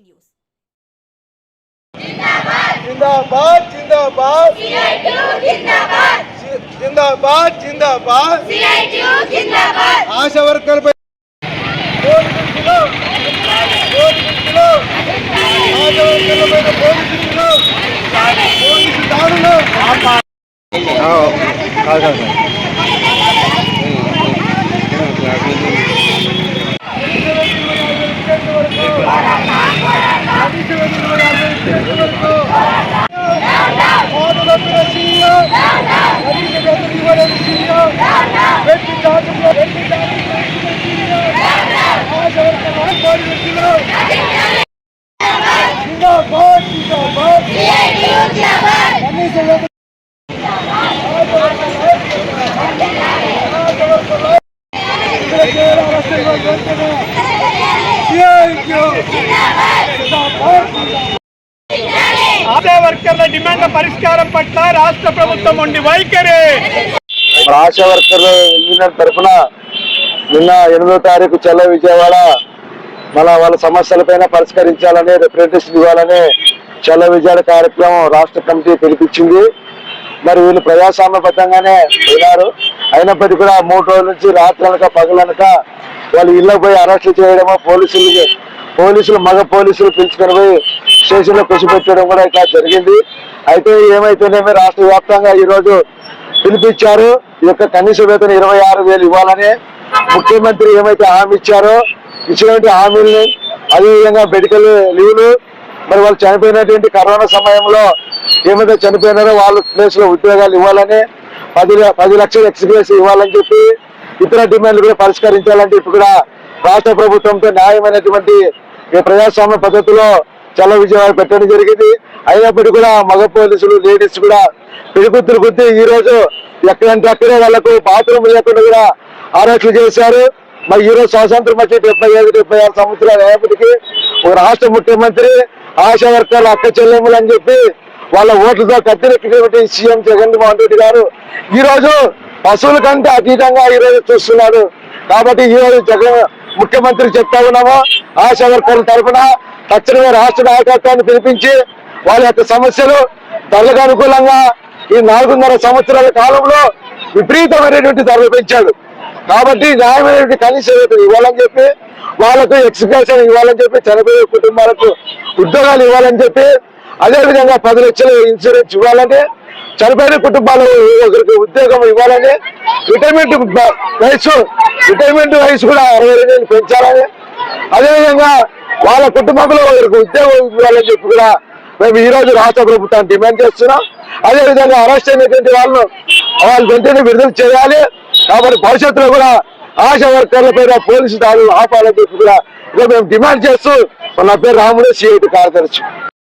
News జిందాబాద్ జిందాబాద్ జిందాబాద్ జిందాబాద్ పోలీసులు పోలీసులు ఆశా దాడులు ఆశా వర్కర్ల డిమాండ్ల పరిష్కారం పట్ల రాష్ట్ర ప్రభుత్వం ఉండి వైఖరి. ఆశా వర్కర్లు యూనియన్ తరఫున నిన్న ఎనిమిదో తారీఖు చెల్ల విజయవాడ మన వాళ్ళ సమస్యలపైన పరిష్కరించాలని రిప్రజెంటేషన్ ఇవ్వాలని చెల్ల విజయాల కార్యక్రమం రాష్ట్ర కమిటీ పిలిపించింది. మరి వీళ్ళు ప్రజాస్వామ్యబద్ధంగానే పోయినారు. అయినప్పటికీ కూడా మూడు రోజుల నుంచి రాత్రనక పగలనక వాళ్ళు ఇళ్ళకు పోయి అరెస్టులు చేయడము పోలీసులు పోలీసులు మగ పోలీసులు పిలుచుకొని పోయి స్టేషన్లో పెట్టడం కూడా ఇట్లా జరిగింది. అయితే ఏమైతేనేమి రాష్ట్ర వ్యాప్తంగా ఈ రోజు పిలిపించారు. ఈ యొక్క కనీస వేతన ఇరవై ఆరు వేలు ఇవ్వాలని ముఖ్యమంత్రి ఏమైతే హామీ ఇచ్చారో ఇచ్చినటువంటి హామీల్ని అదేవిధంగా మెడికల్ లీవ్లు వాళ్ళు చనిపోయినటువంటి కరోనా సమయంలో ఏమైతే చనిపోయినారో వాళ్ళ ప్లేస్లో ఉద్యోగాలు ఇవ్వాలని పది పది లక్షల ఎక్స్గ్రేస్ ఇవ్వాలని చెప్పి ఇతర డిమాండ్లు కూడా పరిష్కరించాలని చెప్పి కూడా రాష్ట్ర ప్రభుత్వంతో న్యాయమైనటువంటి ఈ ప్రజాస్వామ్య పద్ధతిలో చల్ల విజయవాడ పెట్టడం జరిగింది. అయినప్పటికీ కూడా మగ పోలీసులు లేడీస్ కూడా పిడిగుద్దులు గుద్ది ఈ రోజు ఎక్కడంటే అక్కడే వాళ్ళకు బాత్రూమ్ లేకుండా కూడా అరెస్టులు చేశారు. మరి ఈరోజు స్వాతంత్రం బట్టి డెబ్బై ఐదు డెబ్బై ఆరు సంవత్సరాలు అయినప్పటికీ ఒక రాష్ట్ర ముఖ్యమంత్రి ఆశా వర్కర్ల అక్క చెల్లెములు అని చెప్పి వాళ్ళ ఓట్లతో కత్తిరెక్కినటువంటి సీఎం జగన్మోహన్ రెడ్డి గారు. ఈరోజు పశువుల కంటే అతీతంగా ఈ రోజు చూస్తున్నారు కాబట్టి ఈ రోజు జగన్ ముఖ్యమంత్రి చెప్తా ఉన్నాము. ఆశా వర్కర్ల తరఫున తక్షణమే రాష్ట్ర నాయకత్వాన్ని పిలిపించి వాళ్ళ యొక్క సమస్యలు ధరలకు అనుకూలంగా ఈ నాలుగున్నర సంవత్సరాల కాలంలో విపరీతమైనటువంటి ధరలు పెంచాడు. కాబట్టి న్యాయమైనటువంటి కనీస వేతనం ఇవ్వాలని చెప్పి వాళ్ళకు ఎక్స్ప్రెషన్ ఇవ్వాలని చెప్పి చనిపోయే కుటుంబాలకు ఉద్యోగాలు ఇవ్వాలని చెప్పి అదేవిధంగా పది లక్షల ఇన్సూరెన్స్ ఇవ్వాలని చనిపోయిన కుటుంబాలు ఒకరికి ఉద్యోగం ఇవ్వాలని రిటైర్మెంట్ వయసు రిటైర్మెంట్ వయసు కూడా అరవై రెండు పెంచాలని అదేవిధంగా వాళ్ళ కుటుంబంలో ఒకరికి ఉద్యోగం ఇవ్వాలని చెప్పి కూడా మేము ఈ రోజు రాష్ట్ర ప్రభుత్వాన్ని డిమాండ్ చేస్తున్నాం. అదేవిధంగా అరెస్ట్ అయినటువంటి వాళ్ళను వాళ్ళు వెంటనే విడుదల చేయాలి. కాబట్టి భవిష్యత్తులో కూడా ఆశా వర్కర్ల పైన పోలీసు దాడులు ఆపాలని చెప్పి కూడా మేము డిమాండ్ చేస్తూ నా పేరు రాముడు సిఐటి కార్యదర్శి.